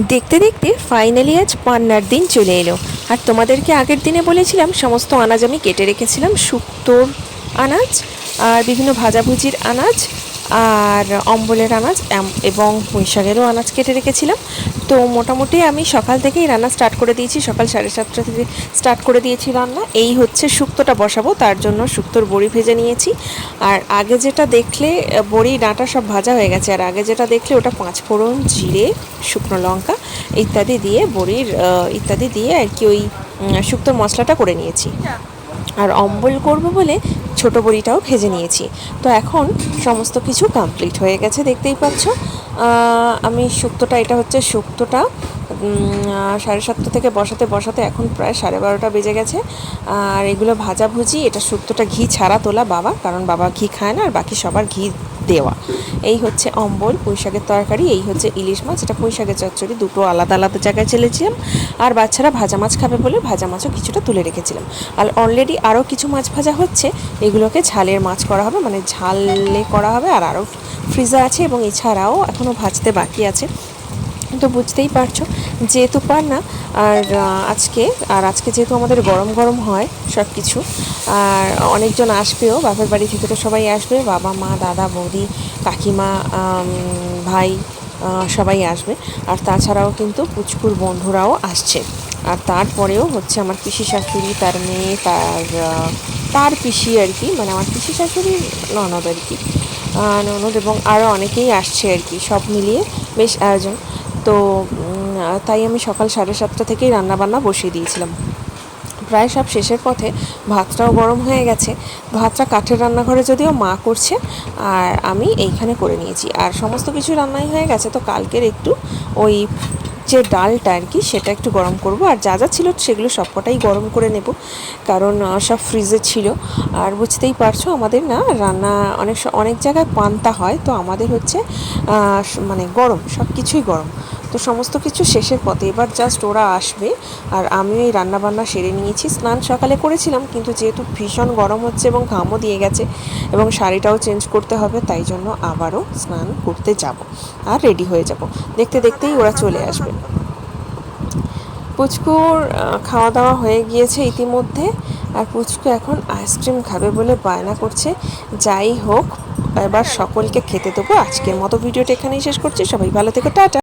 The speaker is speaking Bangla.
দেখতে দেখতে ফাইনালি আজ পান্নার দিন চলে এলো। আর তোমাদেরকে আগের দিনে বলেছিলাম, সমস্ত আনাজ আমি কেটে রেখেছিলাম, শুক্তোর আনাজ আর বিভিন্ন ভাজাভুজির আনাজ। আর অম্বলের আনাজ এবং পুঁইশাকেরও আনাজ কেটে রেখেছিলাম। তো মোটামুটি আমি সকাল থেকেই রান্না স্টার্ট করে দিয়েছি। সকাল সাড়ে সাতটা থেকে স্টার্ট করে দিয়েছি রান্না। এই হচ্ছে শুক্তোটা বসাবো, তার জন্য শুক্তোর বড়ি ভেজে নিয়েছি। আর আগে যেটা দেখলে, বড়ি, ডাঁটা সব ভাজা হয়ে গেছে। আর আগে যেটা দেখলে, ওটা পাঁচ ফোড়ন জিরে, শুকনো লঙ্কা ইত্যাদি দিয়ে বড়ির ইত্যাদি দিয়ে আর কি ওই শুক্তোর মশলাটা করে নিয়েছি। আর অম্বল করব বলে ছোট বড়িটাও ভেজে নিয়েছি। তো এখন সমস্ত কিছু কমপ্লিট হয়ে গেছে, দেখতেই পাচ্ছ। আমি শুক্তোটা, এটা হচ্ছে শুক্তোটা। সাড়ে সাতটা থেকে বসাতে বসাতে এখন প্রায় সাড়ে বারোটা বেজে গেছে। আর এগুলো ভাজাভুজি এটা শুক্তোটা ঘি ছাড়া তোলা বাবা, কারণ বাবা ঘি খায় না আর বাকি সবার ঘি দেওয়া। এই হচ্ছে অম্বল, পুঁইশাকের তরকারি, এই হচ্ছে ইলিশ মাছ, এটা পুঁইশাকের চচ্চড়ি, দুটো আলাদা আলাদা জায়গায় চেলেছিলাম। আর বাচ্চারা ভাজা মাছ খাবে বলে ভাজা মাছও কিছুটা তুলে রেখেছিলাম। আর অলরেডি আরও কিছু মাছ ভাজা হচ্ছে, এগুলোকে ঝালের মাছ করা হবে মানে ঝালে করা হবে, আর আরও ফ্রিজে আছে এবং এছাড়াও এখনও ভাজতে বাকি আছে। তো বুঝতেই পারছ। যেহেতু পার না, আর আজকে আর আজকে যেহেতু আমাদের গরম গরম হয় সব কিছু আর অনেকজন আসবেও, বাপের বাড়ি থেকে তো সবাই আসবে, বাবা, মা, দাদা, বৌদি, কাকিমা ভাই সবাই আসবে। আর তাছাড়াও কিন্তু পুচকুর বন্ধুরাও আসছে। আর তারপরেও হচ্ছে আমার পিসি শাশুড়ি, তার মেয়ে, তার তার পিসি আর কি মানে আমার পিসি শাশুড়ির ননদ আর কি ননদ এবং আরও অনেকেই আসছে আর কি, সব মিলিয়ে বেশ আয়োজন। তো তাই আমি সকাল সাড়ে সাতটা থেকেই রান্নাবান্না বসিয়ে দিয়েছিলাম। প্রায় সব শেষের পথে ভাতটাও গরম হয়ে গেছে। ভাতটা কাঠের রান্নাঘরে যদিও মা করছে, আর আমি এইখানে করে নিয়েছি। আর সমস্ত কিছু রান্নাই হয়ে গেছে, তো কালকের একটু ওই যে ডালটা আর কি, সেটা একটু গরম করব। আর যা যা ছিল সেগুলো সবকটাই গরম করে নেব, কারণ সব ফ্রিজে ছিল। আর বুঝতেই পারছ, আমাদের না রান্না অনেক অনেক জায়গায় পান্তা হয়, তো আমাদের হচ্ছে মানে গরম সব কিছুই গরম। তো সমস্ত কিছু শেষের পথে। এবার জাস্ট ওরা আসবে আর আমিও এই রান্নাবান্না সেরে নিয়েছি। স্নান সকালে করেছিলাম, কিন্তু যেহেতু ভীষণ গরম হচ্ছে এবং ঘামও দিয়ে গেছে এবং শাড়িটাও চেঞ্জ করতে হবে, তাই জন্য আবারও স্নান করতে যাব আর রেডি হয়ে যাব। দেখতে দেখতেই ওরা চলে আসবে। পুচকুর খাওয়া দাওয়া হয়ে গিয়েছে ইতিমধ্যে আর পুচকু এখন আইসক্রিম খাবে বলে বায়না করছে। যাই হোক, এবার সকলকে খেতে দেবো। আজকের মতো ভিডিওটা এখানেই শেষ করছি। সবাই ভালো থেকো, টাটা।